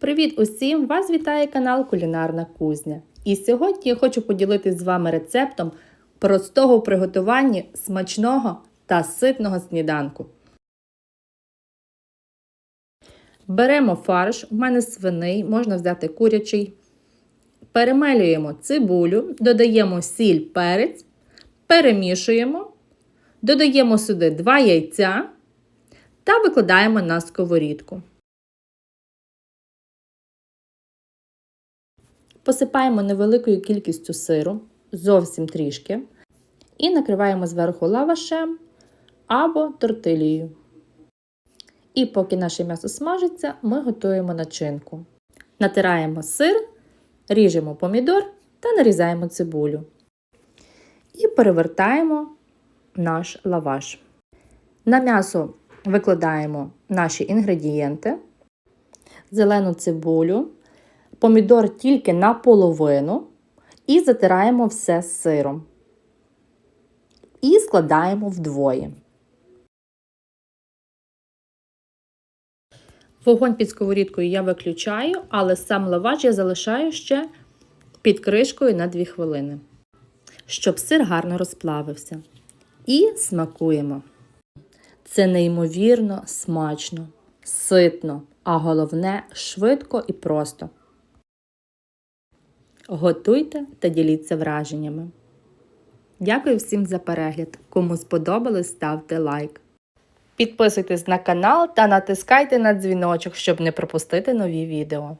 Привіт усім! Вас вітає канал Кулінарна Кузня. І сьогодні я хочу поділитися з вами рецептом простого в приготуванні смачного та ситного сніданку. Беремо фарш, у мене свиний, можна взяти курячий. Перемелюємо цибулю, додаємо сіль, перець, перемішуємо, додаємо сюди 2 яйця та викладаємо на сковорідку. Посипаємо невеликою кількістю сиру, зовсім трішки, і накриваємо зверху лавашем або тортилією. І поки наше м'ясо смажиться, ми готуємо начинку. Натираємо сир, ріжемо помідор та нарізаємо цибулю. І перевертаємо наш лаваш. На м'ясо викладаємо наші інгредієнти, зелену цибулю, помідор тільки наполовину і затираємо все з сиром. І складаємо вдвоє. Вогонь під сковорідкою я виключаю, але сам лаваш я залишаю ще під кришкою на 2 хвилини, щоб сир гарно розплавився. І смакуємо. Це неймовірно смачно, ситно, а головне швидко і просто. Готуйте та діліться враженнями. Дякую всім за перегляд. Кому сподобалось, ставте лайк. Підписуйтесь на канал та натискайте на дзвіночок, щоб не пропустити нові відео.